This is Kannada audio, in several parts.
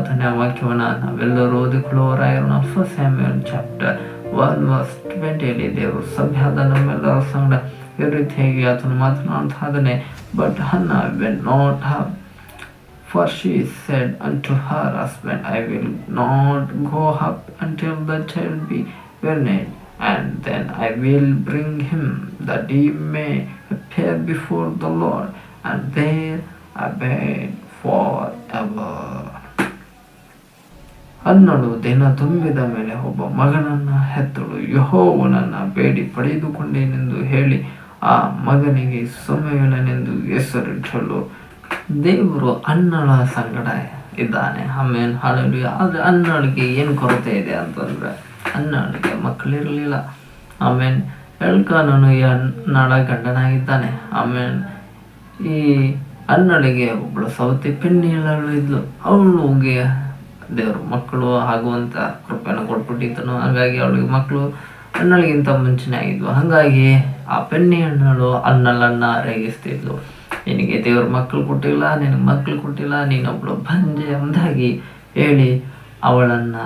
ಇಪ್ಪತ್ತನೇ ವಾಕ್ಯವನ್ನ ನಾವೆಲ್ಲರೂ ಓದಿಕೊಳ್ಳುವವರಾಗಿರೋಣ first Samuel chapter one verse ಟ್ವೆಂಟಿಯಲ್ಲಿ ದೇವರು ಸಭ್ಯಾದ ನಮ್ಮೆಲ್ಲರ ಸಂಗಡ ಈ ರೀತಿಯಾಗಿ ಆತನು ಮಾತನಾಡ್ತಾ ಇದ್ದಾನೆ but Hannah went not have For she said unto her husband, I will not go up until the child be weaned, and then I will bring him, that he may appear before the Lord, and there abide forever. ಅನ್ನಳು ದಿನ ತುಂಬಿದ ಮೇಲೆ ಒಬ್ಬ ಮಗನನ್ನ ಹೆತ್ತಳು. ಯಹೋವನನ್ನ ಬೇಡಿ ಪಡೆದುಕೊಂಡೇನೆಂದು ಹೇಳಿ ಆ ಮಗನಿಗೆ ಸೊಮ್ಮೆಯನೆಂದು ಹೆಸರಿಟ್ಟಳು ದೇವರು ಅನ್ನಳ ಸಂಗಡ ಇದ್ದಾನೆ. ಆಮೇಲೆ ಹಾಳಲು ಆದರೆ ಅನ್ನಳಿಗೆ ಏನು ಕೊರತೆ ಇದೆ ಅಂತಂದ್ರೆ ಅನ್ನಳಿಗೆ ಮಕ್ಕಳಿರಲಿಲ್ಲ. ಆಮೇಲೆ ಎಳ್ಕಾನನು ಅನ್ನಳ ಗಂಡನಾಗಿದ್ದಾನೆ. ಆಮೇಲೆ ಈ ಅನ್ನಳಿಗೆ ಒಬ್ಬಳು ಸೌತಿ ಪೆಣ್ಣಿಳಳು ಇದ್ಲು. ಅವಳಿಗೆ ದೇವರು ಮಕ್ಕಳು ಆಗುವಂಥ ಕೃಪೆಯನ್ನು ಕೊಟ್ಬಿಟ್ಟಿದ್ದನು. ಹಾಗಾಗಿ ಅವಳಿಗೆ ಮಕ್ಕಳು ಅಣ್ಣಳಿಗಿಂತ ಮುಂಚೆನೇ ಆಗಿದ್ವು. ಹಾಗಾಗಿ ಆ ಪೆನ್ನಿ ಹಣ್ಣಳು ಅನ್ನಲನ್ನ ರೇಗಿಸ್ತಿದ್ಲು. ನಿನಗೆ ದೇವ್ರ ಮಕ್ಕಳು ಕೊಟ್ಟಿಲ್ಲ, ನಿನಗೆ ಮಕ್ಕಳು ಕೊಟ್ಟಿಲ್ಲ, ನೀನೊಬ್ಳು ಬಂಜೆ ಅಂದಾಗಿ ಹೇಳಿ ಅವಳನ್ನು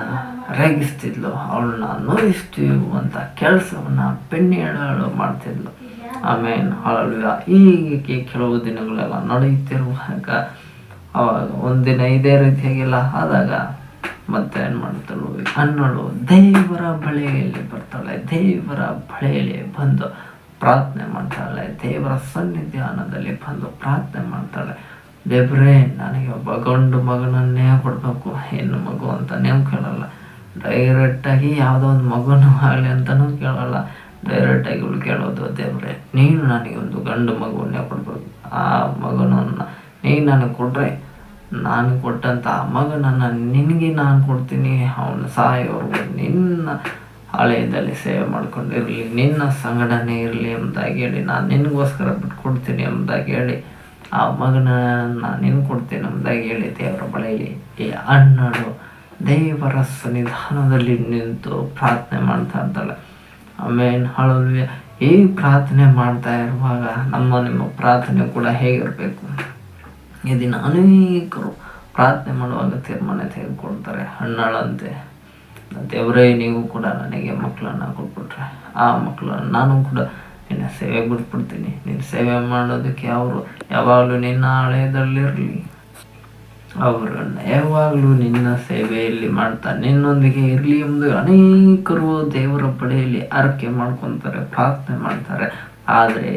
ರೇಗಿಸ್ತಿದ್ಲು. ಅವಳನ್ನ ನೋಯಿಸ್ತೀವಿ ಅಂತ ಕೆಲಸವನ್ನ ಪೆನ್ನಿ ಹಣ್ಣಳು ಮಾಡ್ತಿದ್ಲು. ಆಮೇಲೆ ಅವಳು ಹೀಗೆ ಕೆಲವು ದಿನಗಳೆಲ್ಲ ನಡೆಯುತ್ತಿರುವಾಗ ಒಂದಿನ ಇದೇ ರೀತಿಯಾಗೆಲ್ಲ ಆದಾಗ ಮತ್ತೆ ಏನು ಮಾಡ್ತಾಳು ಅನ್ನಳು ದೇವರ ಬಳಿಯಲ್ಲಿ ಬರ್ತಾಳೆ, ದೇವರ ಬಳಿಯಲ್ಲಿ ಬಂದು ಪ್ರಾರ್ಥನೆ ಮಾಡ್ತಾಳೆ, ದೇವರ ಸನ್ನಿಧಾನದಲ್ಲಿ ಬಂದು ಪ್ರಾರ್ಥನೆ ಮಾಡ್ತಾಳೆ. ದೇವ್ರೇ, ನನಗೆ ಒಬ್ಬ ಗಂಡು ಮಗನನ್ನೇ ಕೊಡಬೇಕು, ಹೆಣ್ಣು ಮಗು ಅಂತ ನೀವು ಕೇಳಲ್ಲ ಡೈರೆಕ್ಟಾಗಿ ಯಾವುದೋ ಒಂದು ಮಗುನೂ ಆಗಲಿ ಅಂತಲೂ ಕೇಳಲ್ಲ. ಡೈರೆಕ್ಟಾಗಿ ಇವಳು ಕೇಳೋದು, ದೇವ್ರೆ, ನೀನು ನನಗೆ ಒಂದು ಗಂಡು ಮಗುವನ್ನೇ ಕೊಡಬೇಕು. ಆ ಮಗನನ್ನು ನೀನು ನನಗೆ ಕೊಟ್ಟರೆ ನಾನು ಕೊಟ್ಟಂಥ ಮಗನನ್ನು ನಿನಗೆ ನಾನು ಕೊಡ್ತೀನಿ, ಅವನ ಸಾಯೋವರೆಗೂ ನಿನ್ನ ಆಲಯದಲ್ಲಿ ಸೇವೆ ಮಾಡ್ಕೊಂಡಿರಲಿ, ನಿನ್ನ ಸಂಘಟನೆ ಇರಲಿ ಎಂಬುದಾಗಿ ಹೇಳಿ, ನಾನು ನಿನಗೋಸ್ಕರ ಬಿಟ್ಕೊಡ್ತೀನಿ ಎಂಬುದಾಗಿ ಹೇಳಿ, ಆ ಮಗನನ್ನು ನಿನ್ ಕೊಡ್ತೀನಿ ಎಂಬುದಾಗಿ ಹೇಳಿ ದೇವರ ಬಳಿಯಲ್ಲಿ ಈ ಅಣ್ಣಳು ದೇವರ ಸನ್ನಿಧಾನದಲ್ಲಿ ನಿಂತು ಪ್ರಾರ್ಥನೆ ಮಾಡ್ತಾ ಇರ್ತಾಳೆ ಆಮೇಲೆ ಹಳಲ್ವಿ ಈ ಪ್ರಾರ್ಥನೆ ಮಾಡ್ತಾ ಇರುವಾಗ ನಮ್ಮ ನಿಮ್ಮ ಪ್ರಾರ್ಥನೆ ಕೂಡ ಹೇಗಿರಬೇಕು? ಈ ದಿನ ಅನೇಕರು ಪ್ರಾರ್ಥನೆ ಮಾಡುವಾಗ ತೀರ್ಮಾನ ತೆಗೆದುಕೊಳ್ತಾರೆ. ಹಣ್ಣಳಂತೆ ದೇವರೇ, ನೀವು ಕೂಡ ನನಗೆ ಮಕ್ಕಳನ್ನು ಕೊಟ್ಬಿಟ್ರೆ. ಆ ಮಕ್ಕಳನ್ನು ನಾನು ಕೂಡ ನಿನ್ನ ಸೇವೆ ಬಿಟ್ಬಿಡ್ತೀನಿ. ನಿನ್ನ ಸೇವೆ ಮಾಡೋದಕ್ಕೆ ಅವರು ಯಾವಾಗಲೂ ನಿನ್ನ ಹಳೆಯದಲ್ಲಿರಲಿ ಅವರನ್ನು ಯಾವಾಗಲೂ ನಿನ್ನ ಸೇವೆಯಲ್ಲಿ ಮಾಡ್ತಾ ನಿನ್ನೊಂದಿಗೆ ಇರಲಿ ಎಂದು ಅನೇಕರು ದೇವರ ಪಡೆಯಲ್ಲಿ ಆರೈಕೆ ಮಾಡ್ಕೊತಾರೆ, ಪ್ರಾರ್ಥನೆ ಮಾಡ್ತಾರೆ. ಆದರೆ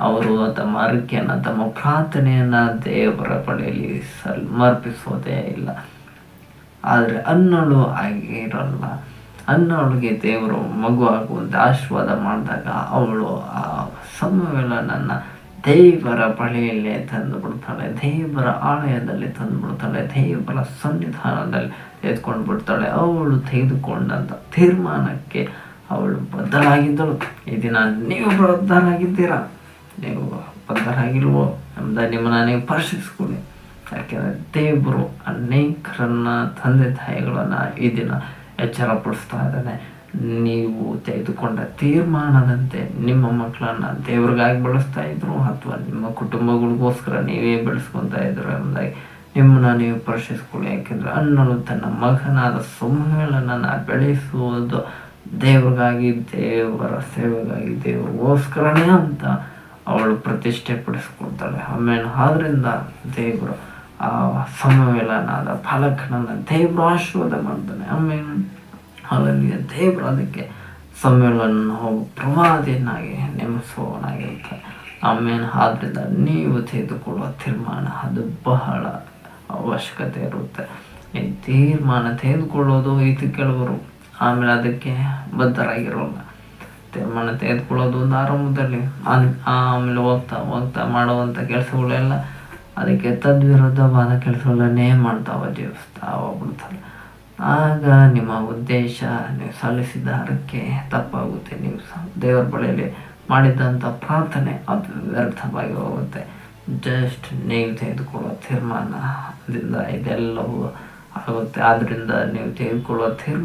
ಅವರು ತಮ್ಮ ಅರಿಕೆಯನ್ನು ತಮ್ಮ ಪ್ರಾರ್ಥನೆಯನ್ನು ದೇವರ ಬಳಿಯಲ್ಲಿ ಸಮರ್ಪಿಸೋದೇ ಇಲ್ಲ. ಆದರೆ ಅನ್ನಳು ಆಗಿರಲ್ಲ ಅನ್ನೋಳಿಗೆ ದೇವರು ಮಗು ಆಗುವಂತೆ ಆಶೀರ್ವಾದ ಮಾಡಿದಾಗ ಅವಳು ಆ ಸಮಯವನ್ನು ದೇವರ ಬಳಿಯಲ್ಲೇ ತಂದು ಬಿಡ್ತಾಳೆ. ದೇವರ ಆಲಯದಲ್ಲಿ ತಂದು ಬಿಡ್ತಾಳೆ. ದೇವರ ಸನ್ನಿಧಾನದಲ್ಲಿ ತೆಗೆದುಕೊಂಡು ಬಿಡ್ತಾಳೆ. ಅವಳು ತೆಗೆದುಕೊಂಡಂಥ ತೀರ್ಮಾನಕ್ಕೆ ಅವಳು ಬದ್ಧರಾಗಿದ್ದಳು ಈ ದಿನ ನೀವು ಬದ್ಧರಾಗಿದ್ದೀರಾ? ನೀವು ಬದ್ಧರಾಗಿಲ್ವೋ ಎಂಬ ನಿಮ್ಮನ್ನು ನೀವು ಪರಿಶೀಲಿಸ್ಕೊಳ್ಳಿ ಯಾಕೆಂದರೆ ದೇವರು ಅನೇಕರನ್ನ ತಂದೆ ತಾಯಿಗಳನ್ನು ಈ ದಿನ ಎಚ್ಚರಪಡಿಸ್ತಾ ಇದ್ದಾನೆ. ನೀವು ತೆಗೆದುಕೊಂಡ ತೀರ್ಮಾನದಂತೆ ನಿಮ್ಮ ಮಕ್ಕಳನ್ನು ದೇವ್ರಿಗಾಗಿ ಬೆಳೆಸ್ತಾ ಇದ್ರು ಅಥವಾ ನಿಮ್ಮ ಕುಟುಂಬಗಳಿಗೋಸ್ಕರ ನೀವೇ ಬೆಳೆಸ್ಕೊತಾ ಇದ್ರು ಎಂಬುದಾಗಿ ನಿಮ್ಮನ್ನ ನೀವು ಪರಿಶೀಲಿಸ್ಕೊಳ್ಳಿ ಯಾಕೆಂದರೆ ಅಣ್ಣನು ತನ್ನ ಮಗನಾದ ಸುಮ್ಮನನ್ನು ಬೆಳೆಸುವುದು ದೇವ್ರಿಗಾಗಿ, ದೇವರ ಸೇವೆಗಾಗಿ ದೇವರಿಗೋಸ್ಕರನೇ ಅಂತ ಅವಳು ಪ್ರತಿಷ್ಠೆ ಪಡಿಸ್ಕೊಳ್ತಾಳೆ ಆಮೇಲೆ ಆದ್ರಿಂದ ದೇವರು ಆ ಸಮವೇಲನಾದ ಫಲಕನನ್ನು ದೇವರು ಆಶೀರ್ವಾದ ಮಾಡ್ತಾನೆ. ಆಮೇಲೆ ಅಲ್ಲಿ ದೇವರು ಅದಕ್ಕೆ ಸಮ್ಮೇಳನ ಹೋಗಿ ಪ್ರವಾದಿಯನ್ನಾಗಿ ನೇಮಿಸುವವನಾಗಿರ್ತಾನೆ. ಆಮೇಲೆ ಆದ್ರಿಂದ ನೀವು ತೆಗೆದುಕೊಳ್ಳುವ ತೀರ್ಮಾನ ಅದು ಬಹಳ ಅವಶ್ಯಕತೆ ಇರುತ್ತೆ. ಈ ತೀರ್ಮಾನ ತೆಗೆದುಕೊಳ್ಳೋದು ಇದು ಕೆಲವರು. ಆಮೇಲೆ ಅದಕ್ಕೆ ಬದ್ಧರಾಗಿರೋಲ್ಲ. ತೀರ್ಮಾನ ತೆಗೆದುಕೊಳ್ಳೋದು ಒಂದು ಆರಂಭದಲ್ಲಿ. ಆಮೇಲೆ ಹೋಗ್ತಾ ಹೋಗ್ತಾ ಮಾಡುವಂಥ ಕೆಲಸಗಳೆಲ್ಲ ಅದಕ್ಕೆ ತದ್ವಿರುದ್ಧವಾದ ಕೆಲಸಗಳನ್ನೇ ಮಾಡ್ತಾವ ಜೀವಿಸ್ತಾ ಹೋಗ್ಬಿಡ್ತಾರೆ ಆಗ ನಿಮ್ಮ ಉದ್ದೇಶ ನೀವು ಸಲ್ಲಿಸಿದ ಹರಕ್ಕೆ ತಪ್ಪಾಗುತ್ತೆ. ನೀವು ದೇವರ ಬಳಿಯಲ್ಲಿ ಮಾಡಿದಂಥ ಪ್ರಾರ್ಥನೆ ಅದು ವ್ಯರ್ಥವಾಗಿ ಹೋಗುತ್ತೆ. ಜಸ್ಟ್ ನೀವು ತೆಗೆದುಕೊಳ್ಳೋ ತೀರ್ಮಾನದಿಂದ ಇದೆಲ್ಲವೂ ಆಗುತ್ತೆ. ಆದ್ದರಿಂದ ನೀವು ತೆಗೆದುಕೊಳ್ಳೋ ತೀರ್ಮಾನ